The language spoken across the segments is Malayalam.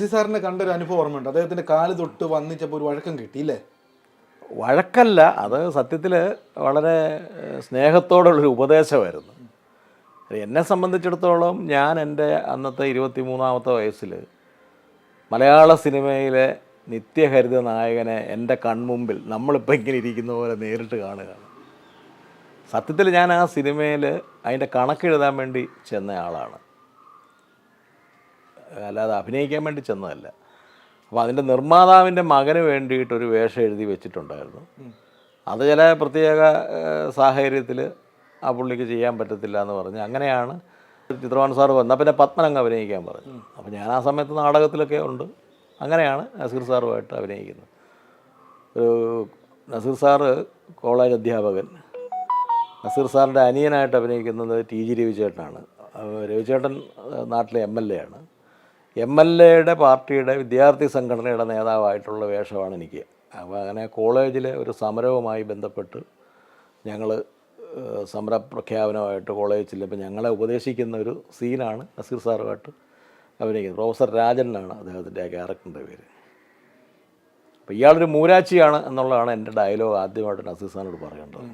നസീർ സാറിനെ കണ്ടൊരു അനുഭവം ഓർമ്മയുണ്ട്. അദ്ദേഹത്തിന്റെ കാൽ തൊട്ട് വന്നിച്ചപ്പോൾ ഒരു വഴക്കം കിട്ടിയില്ലേ? വഴക്കല്ല അത് സത്യത്തിൽ വളരെ സ്നേഹത്തോടുള്ളൊരു ഉപദേശമായിരുന്നു. എന്നെ സംബന്ധിച്ചിടത്തോളം ഞാൻ എന്റെ അന്നത്തെ ഇരുപത്തി മൂന്നാമത്തെ വയസ്സിൽ മലയാള സിനിമയിലെ നിത്യഹരിത നായകനെ എന്റെ കൺമുമ്പിൽ നമ്മളിപ്പോൾ ഇങ്ങനെ ഇരിക്കുന്ന പോലെ നേരിട്ട് കാണുകയാണ്. സത്യത്തിൽ ഞാൻ ആ സിനിമയിൽ അതിന്റെ കണക്കെഴുതാൻ വേണ്ടി ചെന്ന ആളാണ്. അല്ലാതെ അഭിനയിക്കാൻ വേണ്ടി ചെന്നതല്ല. അപ്പോൾ അതിന്റെ നിർമ്മാതാവിന്റെ മകന് വേണ്ടിയിട്ടൊരു വേഷം എഴുതി വെച്ചിട്ടുണ്ടായിരുന്നു. അത് ചില പ്രത്യേക സാഹചര്യത്തിൽ ആ പുള്ളിക്ക് ചെയ്യാൻ പറ്റത്തില്ല എന്ന് പറഞ്ഞ് അങ്ങനെയാണ് ചിത്രവാൻ സാർ വന്നത്. പിന്നെ പത്മനങ്ങ് അഭിനയിക്കാൻ പറഞ്ഞു. അപ്പോൾ ഞാൻ ആ സമയത്ത് നാടകത്തിലൊക്കെ ഉണ്ട്. അങ്ങനെയാണ് നസീർ സാറുമായിട്ട് അഭിനയിക്കുന്നത്. ഒരു നസീർ സാറ് കോളേജ് അധ്യാപകൻ. നസീർ സാറിന്റെ അനിയനായിട്ട് അഭിനയിക്കുന്നത് ടി ജി രവിചേട്ടനാണ്. രവിചേട്ടൻ നാട്ടിലെ എം എൽ എ ആണ്. എം എൽ എയുടെ പാർട്ടിയുടെ വിദ്യാർത്ഥി സംഘടനയുടെ നേതാവായിട്ടുള്ള വേഷമാണ് എനിക്ക്. അപ്പോൾ അങ്ങനെ കോളേജിലെ ഒരു സമരവുമായി ബന്ധപ്പെട്ട് ഞങ്ങൾ സമരപ്രഖ്യാപനമായിട്ട് കോളേജിൽ ചെല്ലുമ്പോൾ ഞങ്ങളെ ഉപദേശിക്കുന്ന ഒരു സീനാണ് നസീർ സാറുമായിട്ട് അഭിനയിക്കുന്നത്. പ്രൊഫസർ രാജനാണ് അദ്ദേഹത്തിന്റെ ആ ക്യാരക്ടറിന്റെ പേര്. അപ്പോൾ ഇയാളൊരു മൂരാച്ചിയാണ് എന്നുള്ളതാണ് എന്റെ ഡയലോഗ് ആദ്യമായിട്ട് നസീർ സാറിനോട് പറയേണ്ടത്.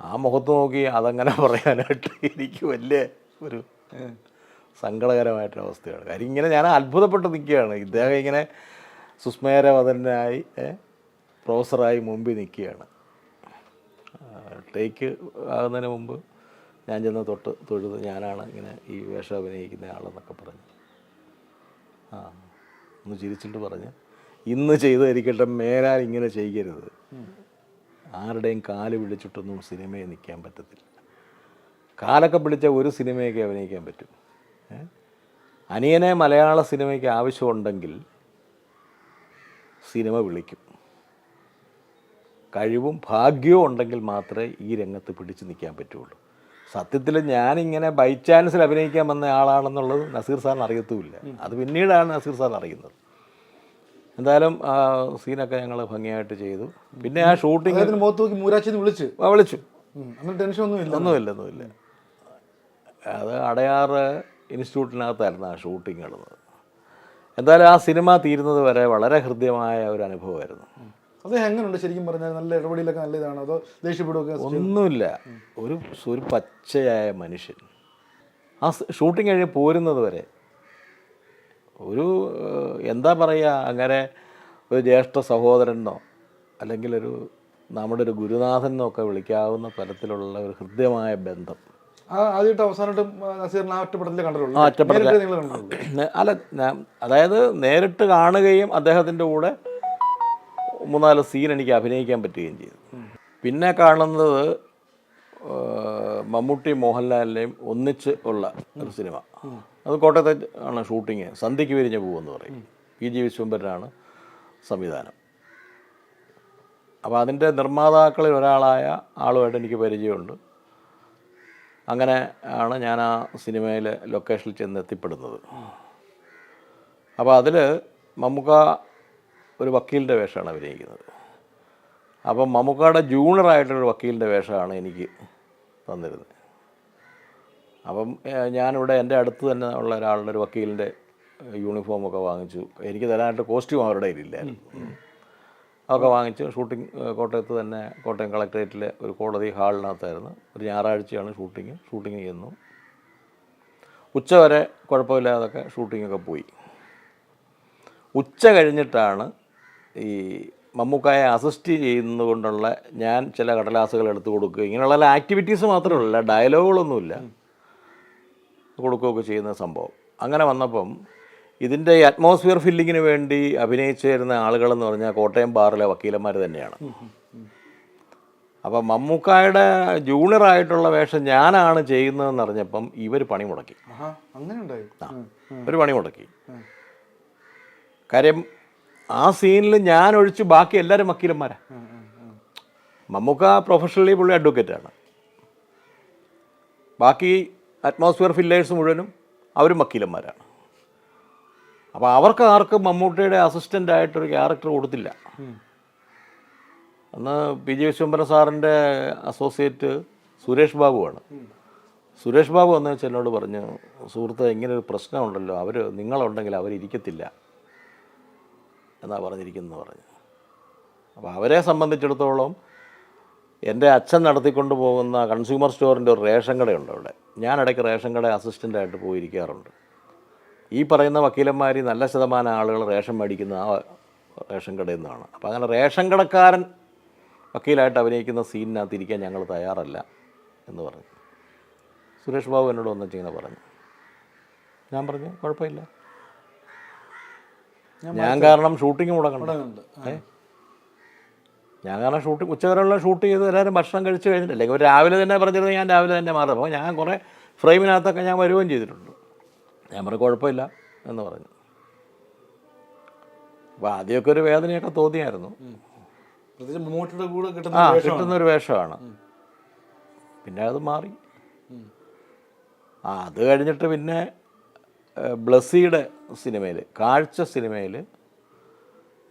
ആ മുഖത്ത് നോക്കി അതങ്ങനെ പറയാനായിട്ട് എനിക്ക് വലിയ ഒരു സങ്കടകരമായിട്ടൊരവസ്ഥയാണ് കാര്യം ഇങ്ങനെ ഞാൻ അത്ഭുതപ്പെട്ട് നിൽക്കുകയാണ്. ഇദ്ദേഹം ഇങ്ങനെ സുസ്മേരവതനായി പ്രൊഫസറായി മുമ്പിൽ നിൽക്കുകയാണ്. ടേക്ക് ആകുന്നതിന് മുമ്പ് ഞാൻ ചെന്ന് തൊട്ട് തൊഴുത് ഞാനാണ് ഇങ്ങനെ ഈ വേഷം അഭിനയിക്കുന്ന ആളെന്നൊക്കെ പറഞ്ഞു. ആ ഒന്ന് ചിരിച്ചിട്ട് പറഞ്ഞ്. ഇന്ന് ചെയ്തിരിക്കട്ടെ മേലാൽ ഇങ്ങനെ ചെയ്യരുത്. ആരുടെയും കാൽ പിടിച്ചിട്ടൊന്നും സിനിമയിൽ നിൽക്കാൻ പറ്റത്തില്ല. കാലൊക്കെ പിടിച്ച ഒരു സിനിമയൊക്കെ അഭിനയിക്കാൻ പറ്റും? അനിയനെ മലയാള സിനിമയ്ക്ക് ആവശ്യമുണ്ടെങ്കിൽ സിനിമ വിളിക്കും. കഴിവും ഭാഗ്യവും ഉണ്ടെങ്കിൽ മാത്രമേ ഈ രംഗത്ത് പിടിച്ചു നിൽക്കാൻ പറ്റുള്ളൂ. സത്യത്തിൽ ഞാനിങ്ങനെ ബൈ ചാൻസിൽ അഭിനയിക്കാൻ വന്ന ആളാണെന്നുള്ളത് നസീർ സാറിന് അറിയത്തുമില്ല. അത് പിന്നീടാണ് നസീർ സാർ അറിയുന്നത്. എന്തായാലും ആ സീനൊക്കെ ഞങ്ങൾ ഭംഗിയായിട്ട് ചെയ്തു. പിന്നെ ആ ഷൂട്ടിംഗ് വിളിച്ചു. വിളിച്ച്. ടെൻഷൻ ഒന്നും ഇല്ല ഒന്നുമില്ല ഒന്നുമില്ല. അത് അടയാറ് ഇൻസ്റ്റിറ്റ്യൂട്ടിനകത്തായിരുന്നു ആ ഷൂട്ടിംഗ് നടന്നത്. എന്തായാലും ആ സിനിമ തീരുന്നത് വരെ വളരെ ഹൃദ്യമായ ഒരു അനുഭവമായിരുന്നു. അദ്ദേഹം എങ്ങനെയുണ്ട് ശരിക്കും പറഞ്ഞാൽ നല്ല ഇടപെടലൊക്കെ നല്ല ഇതാണോ. അതോ ദേഷ്യപ്പെടുകയൊക്കെ ഒന്നുമില്ല. ഒരു ഒരു പച്ചയായ മനുഷ്യൻ. ആ ഷൂട്ടിങ് ഷൂട്ടിംഗ് കഴിഞ്ഞ് പോരുന്നത് വരെ ഒരു എന്താ പറയുക അങ്ങനെ ഒരു ജ്യേഷ്ഠ സഹോദരനോ അല്ലെങ്കിൽ ഒരു നമ്മുടെ ഒരു ഗുരുനാഥൻ ഒക്കെ വിളിക്കാവുന്ന തരത്തിലുള്ള ഒരു ഹൃദ്യമായ ബന്ധം. ആദ്യമായിട്ട് അവസാനമായിട്ട് നസീറിനെ ആ ഒറ്റപ്പെടലിൽ. നിങ്ങൾ അല്ല അതായത് നേരിട്ട് കാണുകയും അദ്ദേഹത്തിന്റെ കൂടെ മൂന്നാൽ സീൻ എനിക്ക് അഭിനയിക്കാൻ പറ്റുകയും ചെയ്തു. പിന്നെ കാണുന്നത് മമ്മൂട്ടി മോഹൻലാലിനെയും ഒന്നിച്ച് ഉള്ള ഒരു സിനിമ. അത് കോട്ടയത്തെ ആണ് ഷൂട്ടിങ്. സന്ധ്യയ്ക്ക് വിരിഞ്ഞ പൂവെന്ന് പറയും. പി. ജി. വിശ്വംഭരനാണ് സംവിധാനം. അപ്പോൾ അതിന്റെ നിർമ്മാതാക്കളിൽ ഒരാളായ ആളുമായിട്ട് എനിക്ക് പരിചയമുണ്ട്. അങ്ങനെ ആണ് ഞാൻ ആ സിനിമയിൽ ലൊക്കേഷനിൽ ചെന്ന് എത്തിപ്പെടുന്നത്. അപ്പോൾ അതിൽ മമ്മുക്ക ഒരു വക്കീലിന്റെ വേഷമാണ് അഭിനയിക്കുന്നത്. അപ്പം മമ്മൂക്കയുടെ ജൂണിയറായിട്ടൊരു വക്കീലിന്റെ വേഷമാണ് എനിക്ക് തന്നിരുന്നത്. അപ്പം ഞാനിവിടെ എന്റെ അടുത്ത് തന്നെ ഉള്ള ഒരാളുടെ ഒരു വക്കീലിന്റെ യൂണിഫോമൊക്കെ വാങ്ങിച്ചു. എനിക്ക് തരാനായിട്ട് കോസ്റ്റ്യൂം അവരുടെ കയ്യിലില്ലായിരുന്നു. അതൊക്കെ വാങ്ങിച്ച് ഷൂട്ടിംഗ് കോട്ടയത്ത് തന്നെ കോട്ടയം കളക്ട്രേറ്റിലെ ഒരു കോടതി ഹാളിനകത്തായിരുന്നു. ഒരു ഞായറാഴ്ചയാണ് ഷൂട്ടിങ് ഷൂട്ടിങ് ചെയ്യുന്നു. ഉച്ച വരെ കുഴപ്പമില്ലാതൊക്കെ ഷൂട്ടിങ്ങൊക്കെ പോയി. ഉച്ച കഴിഞ്ഞിട്ടാണ് ഈ മമ്മൂക്കായെ അസിസ്റ്റ് ചെയ്യുന്നതുകൊണ്ടുള്ള ഞാൻ ചില കടലാസുകൾ എടുത്തു കൊടുക്കുക. ഇങ്ങനെയുള്ള ആക്ടിവിറ്റീസ് മാത്രമേ ഉള്ളൂ ഡയലോഗുകളൊന്നുമില്ല കൊടുക്കുകയൊക്കെ ചെയ്യുന്ന സംഭവം. അങ്ങനെ വന്നപ്പം ഇതിന്റെ അറ്റ്മോസ്ഫിയർ ഫില്ലിങ്ങിന് വേണ്ടി അഭിനയിച്ചു വരുന്ന ആളുകളെന്ന് പറഞ്ഞാൽ കോട്ടയം ബാറിലെ വക്കീലന്മാർ തന്നെയാണ്. അപ്പം മമ്മൂക്കായുടെ ജൂണിയറായിട്ടുള്ള വേഷം ഞാനാണ് ചെയ്യുന്നതെന്ന് അറിഞ്ഞപ്പം ഇവർ പണി മുടക്കി. ഒരു പണി മുടക്കി. കാര്യം ആ സീനിൽ ഞാൻ ഒഴിച്ച് ബാക്കി എല്ലാവരും വക്കീലന്മാരാ. മമ്മൂക്ക പ്രൊഫഷണലി പുള്ളി അഡ്വക്കേറ്റാണ് ബാക്കി അറ്റ്മോസ്ഫിയർ ഫില്ലേഴ്സ് മുഴുവനും അവരും വക്കീലന്മാരാണ്. അപ്പോൾ അവർക്ക് ആർക്കും മമ്മൂട്ടിയുടെ അസിസ്റ്റന്റ് ആയിട്ടൊരു ക്യാരക്ടർ കൊടുത്തില്ല. അന്ന് പി ജി വിശ്വംബരൻ സാറിന്റെ അസോസിയേറ്റ് സുരേഷ് ബാബുവാണ് സുരേഷ് ബാബു എന്ന് വെച്ചാൽ എന്നോട് പറഞ്ഞു സുഹൃത്ത് ഇങ്ങനെ ഒരു പ്രശ്നമുണ്ടല്ലോ. അവർ നിങ്ങളുണ്ടെങ്കിൽ അവരിരിക്കത്തില്ല. എന്നാ പറഞ്ഞിരിക്കുന്നത് പറഞ്ഞു. അപ്പോൾ അവരെ സംബന്ധിച്ചിടത്തോളം എന്റെ അച്ഛൻ നടത്തിക്കൊണ്ട് പോകുന്ന കൺസ്യൂമർ സ്റ്റോറിന്റെ ഒരു റേഷൻ കടയുണ്ട് അവിടെ. ഞാൻ ഇടയ്ക്ക് റേഷൻ കട അസിസ്റ്റന്റായിട്ട് പോയിരിക്കാറുണ്ട്. ഈ പറയുന്ന വക്കീലന്മാർ നല്ല ശതമാനം ആളുകൾ റേഷൻ മേടിക്കുന്ന ആ റേഷൻ കടയിൽ നിന്നാണ്. അപ്പോൾ അങ്ങനെ റേഷൻ കടക്കാരൻ വക്കീലായിട്ട് അഭിനയിക്കുന്ന സീനിനകത്ത് ഇരിക്കാൻ ഞങ്ങൾ തയ്യാറല്ല എന്ന് പറഞ്ഞു. സുരേഷ് ബാബു എന്നോട് ഇങ്ങനെ പറഞ്ഞു. ഞാൻ പറഞ്ഞു കുഴപ്പമില്ല. ഞാൻ കാരണം ഷൂട്ടിങ് മുടങ്ങണം. ഞാൻ കാരണം ഷൂട്ടിങ് ഉച്ചവരെയുള്ള ഷൂട്ട് ചെയ്ത് എല്ലാവരും ഭക്ഷണം കഴിച്ച് കഴിഞ്ഞിട്ടില്ല. ഇവർ രാവിലെ തന്നെ പറഞ്ഞിരുന്നത് ഞാൻ രാവിലെ തന്നെ മാറും. അപ്പോൾ ഞാൻ കുറേ ഫ്രെയിമിനകത്തൊക്കെ ഞാൻ വരുകയും ചെയ്തിട്ടുണ്ട്. ഞാൻ പറഞ്ഞു കുഴപ്പമില്ല എന്ന് പറഞ്ഞു. അപ്പോൾ ആദ്യമൊക്കെ ഒരു വേദനയൊക്കെ തോന്നിയായിരുന്നു. പ്രത്യേകിച്ച് മമ്മൂട്ടിയുടെ കൂടെ കിട്ടുന്ന ഒരു വേഷമാണ്. പിന്നെ അത് മാറി. ആ അത് കഴിഞ്ഞിട്ട് പിന്നെ ബ്ലസ്സിയുടെ സിനിമയിൽ കാഴ്ച സിനിമയിൽ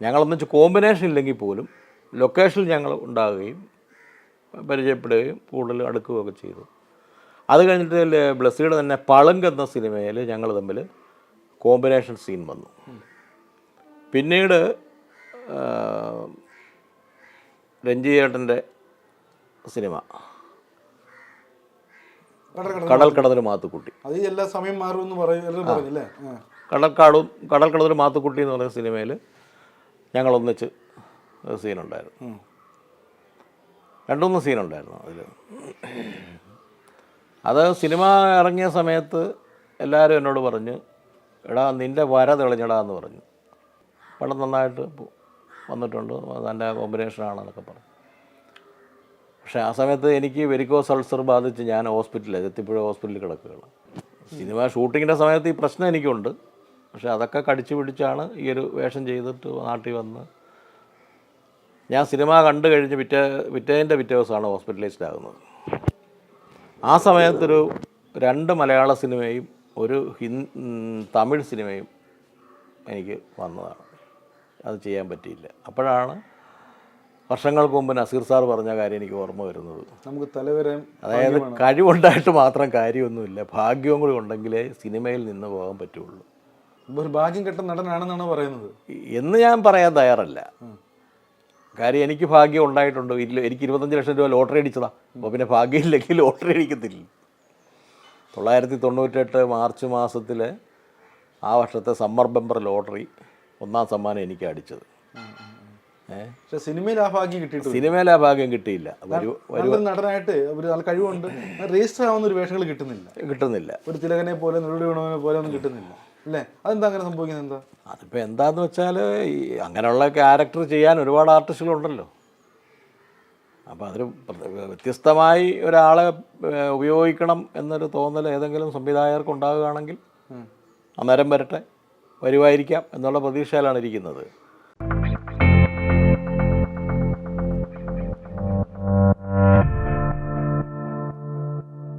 ഞങ്ങളൊന്നിച്ച് കോമ്പിനേഷൻ ഇല്ലെങ്കിൽ പോലും ലൊക്കേഷനിൽ ഞങ്ങൾ ഉണ്ടാകുകയും പരിചയപ്പെടുകയും കൂടുതൽ അടുക്കുകയൊക്കെ ചെയ്തു. അത് കഴിഞ്ഞിട്ട് ബ്ലസ്സിയുടെ തന്നെ പളങ്ക് എന്ന സിനിമയിൽ ഞങ്ങൾ തമ്മിൽ കോമ്പിനേഷൻ സീൻ വന്നു. പിന്നീട് ആ, രഞ്ജി ചേട്ടന്റെ സിനിമ. കടൽ കടൽ കടന്നൊരു മാത്തുക്കുട്ടി. അത് എല്ലാ സമയം മാറുമെന്ന് പറയും എല്ലാവരും പറഞ്ഞില്ലേ ആ. കടൽക്കാടും കടൽ കടന്നൊരു മാത്തുക്കുട്ടി എന്ന് പറയുന്ന സിനിമയിൽ ഞങ്ങൾ ഒന്നിച്ച് സീനുണ്ടായിരുന്നു. രണ്ടുമൂന്ന് സീനുണ്ടായിരുന്നു അതിൽ അത് സിനിമ ഇറങ്ങിയ സമയത്ത് എല്ലാവരും എന്നോട് പറഞ്ഞു എടാ നിന്റെ വര തെളിഞ്ഞടാ എന്ന് പറഞ്ഞു. പടം നന്നായിട്ട് വന്നിട്ടുണ്ട്. നല്ല കോമ്പിനേഷനാണെന്നൊക്കെ പറഞ്ഞു. പക്ഷേ ആ സമയത്ത് എനിക്ക് വെരിക്കോസ് അൾസർ ബാധിച്ച് ഞാൻ ഹോസ്പിറ്റലിൽ എത്തിപ്പുഴ ഹോസ്പിറ്റലിൽ കിടക്കുകയാണ്. സിനിമ ഷൂട്ടിങ്ങിന്റെ സമയത്ത് ഈ പ്രശ്നം എനിക്കുണ്ട്. പക്ഷേ അതൊക്കെ കടിച്ചു പിടിച്ചാണ് ഈ ഒരു വേഷം ചെയ്തിട്ട് നാട്ടിൽ വന്ന് ഞാൻ സിനിമ കണ്ടു കഴിഞ്ഞ് പിറ്റേ പിറ്റേന്റെ പിറ്റേ ദിവസമാണ് ഹോസ്പിറ്റലൈസ്ഡ് ആകുന്നത്. ആ സമയത്തൊരു രണ്ട് മലയാള സിനിമയും ഒരു ഹി തമിഴ് സിനിമയും എനിക്ക് വന്നതാണ്. അത് ചെയ്യാൻ പറ്റിയില്ല. അപ്പോഴാണ് വർഷങ്ങൾക്ക് മുമ്പ് നസീർ സാർ പറഞ്ഞ കാര്യം എനിക്ക് ഓർമ്മ വരുന്നത്. നമുക്ക് തലവരെ അതായത് കഴിവുണ്ടായിട്ട് മാത്രം കാര്യമൊന്നുമില്ല. ഭാഗ്യവും കൂടി ഉണ്ടെങ്കിലേ സിനിമയിൽ നിന്ന് പോകാൻ പറ്റുള്ളൂ. ഒരു ഭാഗ്യം കെട്ട നടനാണെന്നാണ് പറയുന്നത്? എന്ന് ഞാൻ പറയാൻ തയ്യാറല്ല. കാര്യം എനിക്ക് ഭാഗ്യം ഉണ്ടായിട്ടുണ്ട്. ഇല്ല എനിക്ക് ഇരുപത്തഞ്ച് ലക്ഷം രൂപ ലോട്ടറി അടിച്ചതാ. അപ്പോൾ പിന്നെ ഭാഗ്യമില്ലെങ്കിൽ ലോട്ടറി അടിക്കത്തില്ല. തൊള്ളായിരത്തി തൊണ്ണൂറ്റെട്ട് മാർച്ച് മാസത്തിൽ ആ വർഷത്തെ സമ്മർ ബമ്പർ ലോട്ടറി ഒന്നാം സമ്മാനം എനിക്ക് അടിച്ചത്. പക്ഷെ സിനിമയിൽ ആ ഭാഗ്യം കിട്ടിയിട്ടില്ല സിനിമയിൽ ആ ഭാഗ്യം കിട്ടിയില്ല. ഒരു നടനായിട്ട് ഒരു നല്ല കഴിവുണ്ട്. രജിസ്റ്റർ ആവുന്ന ഒരു വേഷങ്ങൾ കിട്ടുന്നില്ല. കിട്ടുന്നില്ല. ഒരു തിലകനെ പോലെ നെടുടി ഗുണവനെ പോലെ ഒന്നും കിട്ടുന്നില്ല. അല്ലേ? അതെന്താ അങ്ങനെ സംഭവിക്കുന്നത് എന്താ? അതിപ്പോൾ എന്താന്ന് വെച്ചാൽ ഈ അങ്ങനെയുള്ള ക്യാരക്ടർ ചെയ്യാൻ ഒരുപാട് ആർട്ടിസ്റ്റുകളുണ്ടല്ലോ. അപ്പോൾ അതിന് പ്ര- വ്യത്യസ്തമായി ഒരാളെ ഉപയോഗിക്കണം എന്നൊരു തോന്നൽ ഏതെങ്കിലും സംവിധായകർക്ക് ഉണ്ടാകുകയാണെങ്കിൽ അന്നേരം വരട്ടെ വരുമായിരിക്കാം എന്നുള്ള പ്രതീക്ഷയിലാണ് ഇരിക്കുന്നത്.